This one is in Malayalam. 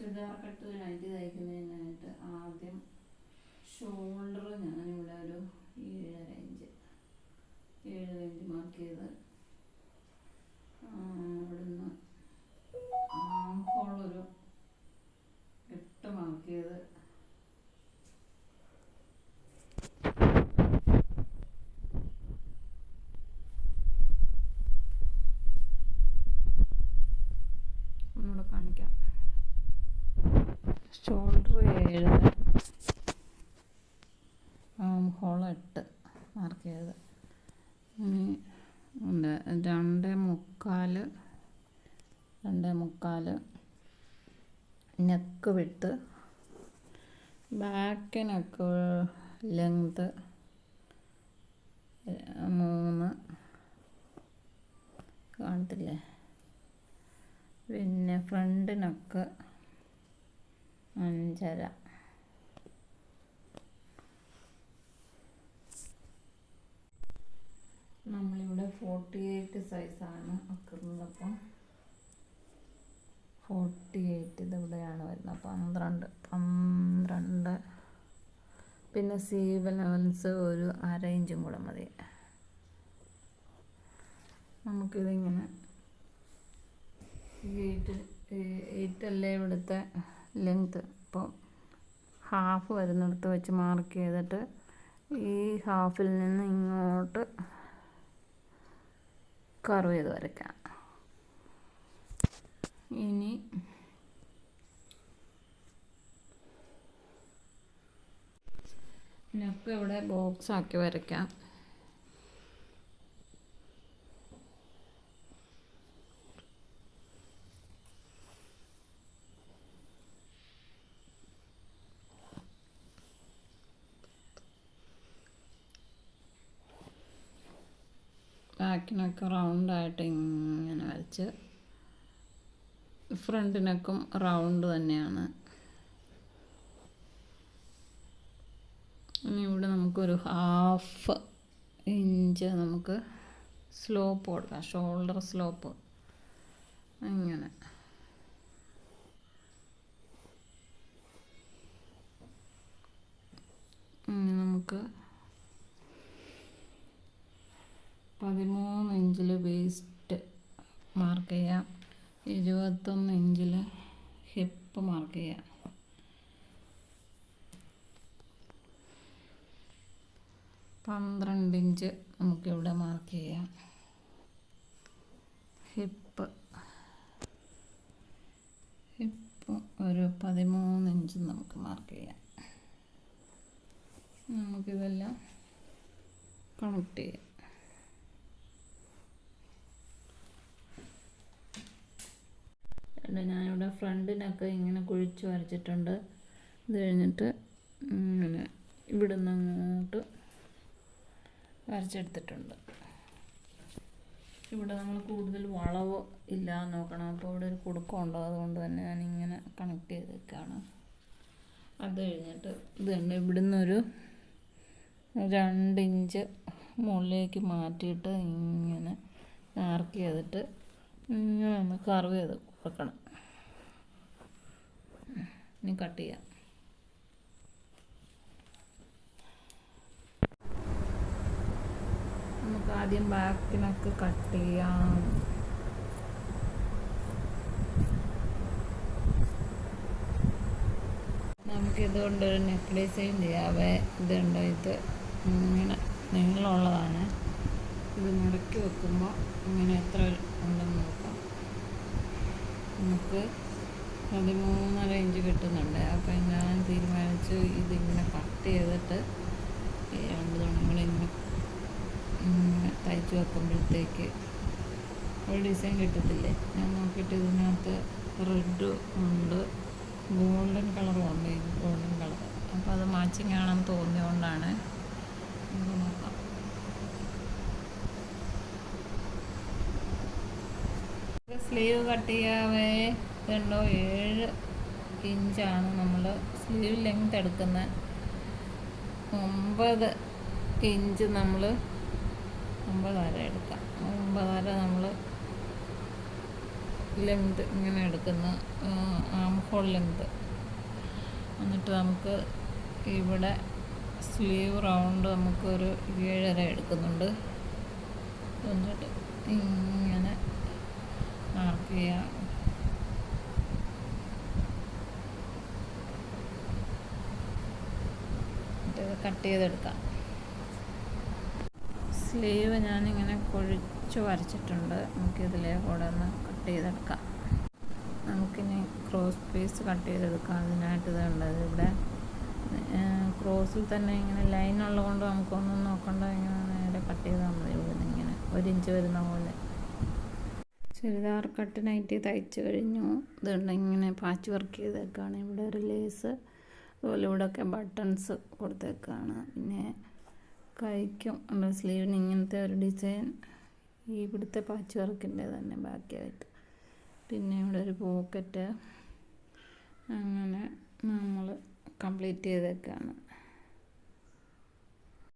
ചുരിദാർ കട്ട് നൈറ്റ് തയ്ക്കുന്നതിനായിട്ട് ആദ്യം ഷോൾഡർ ഞാനിവിടെ ഒരു ഏഴര ഇഞ്ച് ഏഴര ഇഞ്ച് മാർക്ക് ചെയ്ത് ഷോൾഡർ ഏഴ് ആം ഹോൾ എട്ട്. മാർക്ക് ചെയ്ത് ഇനി ഉണ്ട്. രണ്ട് മുക്കാൽ രണ്ട് മുക്കാൽ നെക്ക് വിട്ട്. ബാക്ക് നെക്ക് ലെങ്ത് മൂന്ന്. കാണത്തില്ലേ പിന്നെ ഫ്രണ്ട് നെക്ക് അഞ്ചര. നമ്മളിവിടെ ഫോർട്ടി എയ്റ്റ് സൈസാണ് വെക്കുന്നത് അപ്പം ഫോർട്ടി എയ്റ്റ് ഇതിവിടെയാണ് വരുന്നത്. പന്ത്രണ്ട് പന്ത്രണ്ട്. പിന്നെ സീവ് ലെവൽസ് ഒരു അര ഇഞ്ചും കൂടെ മതി. നമുക്കിതിങ്ങനെ എയ്റ്റ് എയ്റ്റ് അല്ലേ ഇവിടുത്തെ ലെങ്ത്ത് ഇപ്പോൾ ഹാഫ് വരുന്നിടത്ത് വെച്ച് മാർക്ക് ചെയ്തിട്ട് ഈ ഹാഫിൽ നിന്ന് ഇങ്ങോട്ട് കർവ് ചെയ്ത് വരയ്ക്കാം. ഇനി നെക്ക് ഇവിടെ ബോക്സ് ആക്കി വരയ്ക്കാം. ബാക്കിനൊക്കെ റൗണ്ടായിട്ട് ഇങ്ങനെ വരച്ച് ഫ്രണ്ടിനൊക്കെ റൗണ്ട് തന്നെയാണ്. ഇനി ഇവിടെ നമുക്കൊരു ഹാഫ് ഇഞ്ച് നമുക്ക് സ്ലോപ്പ് കൊടുക്കാം. Shoulder slope. അങ്ങനെ. നമുക്ക് പതിമൂന്ന് ഇഞ്ചിൽ വേസ്റ്റ് മാർക്ക് ചെയ്യാം. ഇരുപത്തൊന്ന് ഇഞ്ചിൽ ഹിപ്പ് മാർക്ക് ചെയ്യാം. പന്ത്രണ്ട് ഇഞ്ച് നമുക്കിവിടെ മാർക്ക് ചെയ്യാം. ഹിപ്പ് ഹിപ്പ് ഒരു പതിമൂന്ന് ഇഞ്ച് നമുക്ക് മാർക്ക് ചെയ്യാം. നമുക്കിതെല്ലാം കണക്ട് ചെയ്യാം. ഉണ്ട് ഞാനിവിടെ ഫ്രണ്ടിനൊക്കെ ഇങ്ങനെ കുഴിച്ച് വരച്ചിട്ടുണ്ട്. ഇത് കഴിഞ്ഞിട്ട് ഇങ്ങനെ ഇവിടുന്ന് അങ്ങോട്ട് വരച്ചെടുത്തിട്ടുണ്ട്. ഇവിടെ നമ്മൾ കൂടുതൽ വളവ് ഇല്ല നോക്കണം. അപ്പോൾ ഇവിടെ ഒരു കുടുക്കമുണ്ട്. അതുകൊണ്ട് തന്നെ ഞാൻ ഇങ്ങനെ കണക്ട് ചെയ്തേക്കാണ്. അത് കഴിഞ്ഞിട്ട് ഇത് തന്നെ ഇവിടുന്ന് ഒരു രണ്ട് ഇഞ്ച് മുകളിലേക്ക് മാറ്റിയിട്ട് ഇങ്ങനെ മാർക്ക് ചെയ്തിട്ട് ഇങ്ങനെ ഒന്ന് കർവ് ചെയ്ത് കൊടുക്കണം ഇനി കട്ട് ചെയ്യാം. നമുക്ക് ആദ്യം ബാക്കിനൊക്കെ കട്ട് ചെയ്യാം. നമുക്ക് ഇതുകൊണ്ട് ഒരു നെക്ക് ഡിസൈൻ ചെയ്യാവേ ഇതുണ്ടോ? ഇത് ഇങ്ങനെ നീളമുള്ളതാണ്. ഇത് മുടക്കി വെക്കുമ്പോൾ ഇങ്ങനെ എത്ര ഉണ്ടെന്ന് നോക്കാം. നമുക്ക് പതിമൂന്നര ഇഞ്ച് കിട്ടുന്നുണ്ട്. അപ്പം ഞാൻ തീരുമാനിച്ചു ഇതിങ്ങനെ കട്ട് ചെയ്തിട്ട് ഈ രണ്ട് തുണികളിങ്ങനെ തയ്ച്ച് വെക്കുമ്പോഴത്തേക്ക് ഒരു ഡിസൈൻ കിട്ടത്തില്ലേ? ഞാൻ നോക്കിയിട്ട് ഇതിനകത്ത് റെഡ് ഉണ്ട് ഗോൾഡൻ കളറും ഉണ്ട് ഗോൾഡൻ കളർ അപ്പോൾ അത് മാച്ചിങ് ആണെന്ന് തോന്നിയതുകൊണ്ടാണ് നമുക്ക് നോക്കാം. സ്ലീവ് കട്ട് ചെയ്യാവേ? രണ്ടോ ഏഴ് ഇഞ്ചാണ് നമ്മൾ സ്ലീവ് ലെങ്ത് എടുക്കുന്നത് ഒമ്പത് ഇഞ്ച് നമ്മൾ ഒമ്പതര എടുക്കാം. ഒമ്പതര നമ്മൾ ലെങ്ത് ഇങ്ങനെ എടുക്കുന്ന ആം ഹോൾ ലെങ്ത് എന്നിട്ട് നമുക്ക് ഇവിടെ സ്ലീവ് റൗണ്ട് നമുക്കൊരു ഏഴര എടുക്കുന്നുണ്ട്. എന്നിട്ട് ഇങ്ങനെ കട്ട് ചെയ്തെടുക്കാം. സ്ലീവ് ഞാനിങ്ങനെ കുഴിച്ച് വരച്ചിട്ടുണ്ട്. നമുക്കിതിലേ കൂടെ ഒന്ന് കട്ട് ചെയ്തെടുക്കാം. നമുക്കിനി ക്രോസ് പീസ് കട്ട് ചെയ്തെടുക്കാം. അതിനായിട്ട് ഇതുള്ളത് ഇവിടെ ക്രോസിൽ തന്നെ ഇങ്ങനെ ലൈൻ ഉള്ളതുകൊണ്ട് നമുക്കൊന്നും നോക്കണ്ട. ഇങ്ങനെ നേരെ കട്ട് ചെയ്താൽ മതി. ഇവിടെ നിന്ന് ഇങ്ങനെ ഒരു ഇഞ്ച് വരുന്ന പോലെ. ചുരിദാർ കട്ട് നൈറ്റി തയ്ച്ച് കഴിഞ്ഞു. ഇതുണ്ട് ഇങ്ങനെ പാച്ച് വർക്ക് ചെയ്തേക്കാണ്. ഇവിടെ ഒരു ലേസ് അതുപോലെ ഇവിടെയൊക്കെ ബട്ടൺസ് കൊടുത്തേക്കാണ്. പിന്നെ കൈക്കും ഉണ്ട് സ്ലീവിന് ഇങ്ങനത്തെ ഒരു ഡിസൈൻ ഈ ഇവിടുത്തെ പാച്ച് വർക്കിന്റെ തന്നെ ബാക്കിയായിട്ട്. പിന്നെ ഇവിടെ ഒരു പോക്കറ്റ്. അങ്ങനെ നമ്മൾ കംപ്ലീറ്റ് ചെയ്തേക്കാണ്.